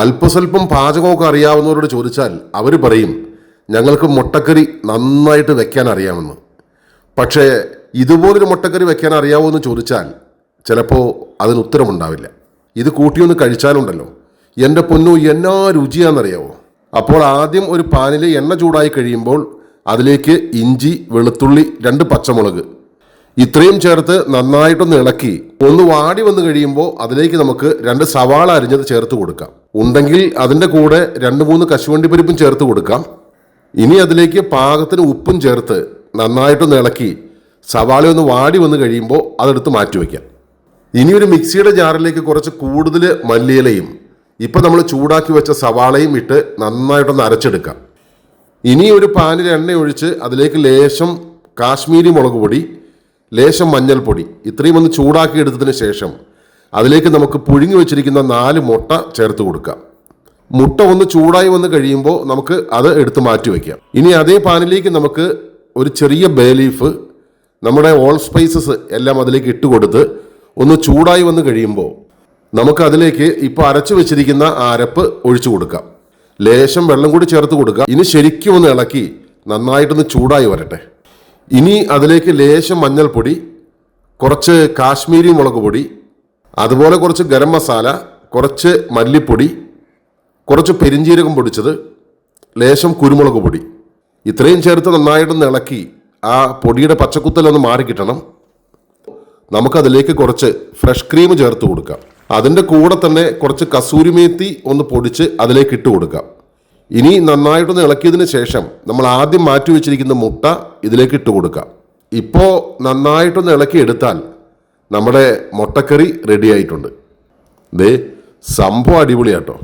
അല്പസ്വല്പം പാചകമൊക്കെ അറിയാവുന്നവരോട് ചോദിച്ചാൽ അവർ പറയും ഞങ്ങൾക്ക് മുട്ടക്കറി നന്നായിട്ട് വെക്കാൻ അറിയാമെന്ന്. പക്ഷേ ഇതുപോലൊരു മുട്ടക്കറി വെക്കാൻ അറിയാമോ എന്ന് ചോദിച്ചാൽ ചിലപ്പോൾ അതിന് ഉത്തരമുണ്ടാവില്ല. ഇത് കൂട്ടിയൊന്ന് കഴിച്ചാലുണ്ടല്ലോ. എന്റെ പൊന്നു എന്നാ രുചിയാണെന്നറിയാവോ? അപ്പോൾ ആദ്യം ഒരു പാനിൽ എണ്ണ ചൂടായി കഴിയുമ്പോൾ അതിലേക്ക് ഇഞ്ചി വെളുത്തുള്ളി രണ്ട് പച്ചമുളക്. ഇത്രയും ചേർത്ത് നന്നായിട്ടൊന്ന് ഇളക്കി ഒന്ന് വാടി വന്നു കഴിയുമ്പോൾ അതിലേക്ക് നമുക്ക് രണ്ട് സവാള അരിഞ്ഞത് ചേർത്ത് കൊടുക്കാം. ഉണ്ടെങ്കിൽ അതിന്റെ കൂടെ രണ്ട് മൂന്ന് കശുവണ്ടി പരിപ്പും ചേർത്ത് കൊടുക്കാം. ഇനി അതിലേക്ക് പാകത്തിന് ഉപ്പും ചേർത്ത് നന്നായിട്ടൊന്ന് ഇളക്കി സവാള ഒന്ന് വാടി വന്നു കഴിയുമ്പോൾ അതെടുത്ത് മാറ്റി വയ്ക്കാം. ഇനി ഒരു മിക്സിയുടെ ജാറിലേക്ക് കുറച്ച് കൂടുതൽ മല്ലിയിലയും ഇപ്പം നമ്മൾ ചൂടാക്കി വെച്ച സവാളയും ഇട്ട് നന്നായിട്ടൊന്ന് അരച്ചെടുക്കാം. ഇനി ഒരു പാനിൽ എണ്ണ ഒഴിച്ച് അതിലേക്ക് ലേശം കാശ്മീരി മുളക് പൊടി ലേശം മഞ്ഞൾപ്പൊടി ഇത്രയും ഒന്ന് ചൂടാക്കി എടുത്തതിന് ശേഷം അതിലേക്ക് നമുക്ക് പുഴുങ്ങി വെച്ചിരിക്കുന്ന നാല് മുട്ട ചേർത്ത് കൊടുക്കാം. മുട്ട ഒന്ന് ചൂടായി വന്ന് കഴിയുമ്പോൾ നമുക്ക് അത് എടുത്ത് മാറ്റി വയ്ക്കാം ഇനി അതേ പാനിലേക്ക് നമുക്ക് ഒരു ചെറിയ ബേ ലീഫ് നമ്മുടെ ഓൾ സ്പൈസസ് എല്ലാം അതിലേക്ക് ഇട്ട് കൊടുത്ത് ഒന്ന് ചൂടായി വന്ന് കഴിയുമ്പോൾ നമുക്ക് അതിലേക്ക് ഇപ്പോൾ അരച്ചു വെച്ചിരിക്കുന്ന അരപ്പ് ഒഴിച്ചു കൊടുക്കാം. ലേശം വെള്ളം കൂടി ചേർത്ത് കൊടുക്കുക ഇനി ശരിക്കും ഒന്ന് ഇളക്കി നന്നായിട്ടൊന്ന് ചൂടായി വരട്ടെ. ഇനി അതിലേക്ക് ലേശം മഞ്ഞൾപ്പൊടി കുറച്ച് കാശ്മീരി മുളക് പൊടി അതുപോലെ കുറച്ച് ഗരം മസാല കുറച്ച് മല്ലിപ്പൊടി കുറച്ച് പെരിഞ്ജീരകം പൊടിച്ചത് ലേശം കുരുമുളക് പൊടി. ഇത്രയും ചേർത്ത് നന്നായിട്ടൊന്ന് ഇളക്കി ആ പൊടിയുടെ പച്ചക്കുത്തലൊന്ന് മാറിക്കിട്ടണം നമുക്കതിലേക്ക് കുറച്ച് ഫ്രഷ് ക്രീം ചേർത്ത് കൊടുക്കാം. അതിന്റെ കൂടെ തന്നെ കുറച്ച് കസൂരിമേത്തി ഒന്ന് പൊടിച്ച് അതിലേക്ക് ഇട്ട് കൊടുക്കാം. ഇനി നന്നായിട്ടൊന്ന് ഇളക്കിയതിന് ശേഷം നമ്മൾ ആദ്യം മാറ്റി വെച്ചിരിക്കുന്ന മുട്ട ഇതിലേക്ക് ഇട്ട് കൊടുക്കാം ഇപ്പോൾ നന്നായിട്ടൊന്ന് ഇളക്കിയെടുത്താൽ നമ്മുടെ മുട്ടക്കറി റെഡി ആയിട്ടുണ്ട്. ദേ സംഭവം അടിപൊളിയാട്ടോ.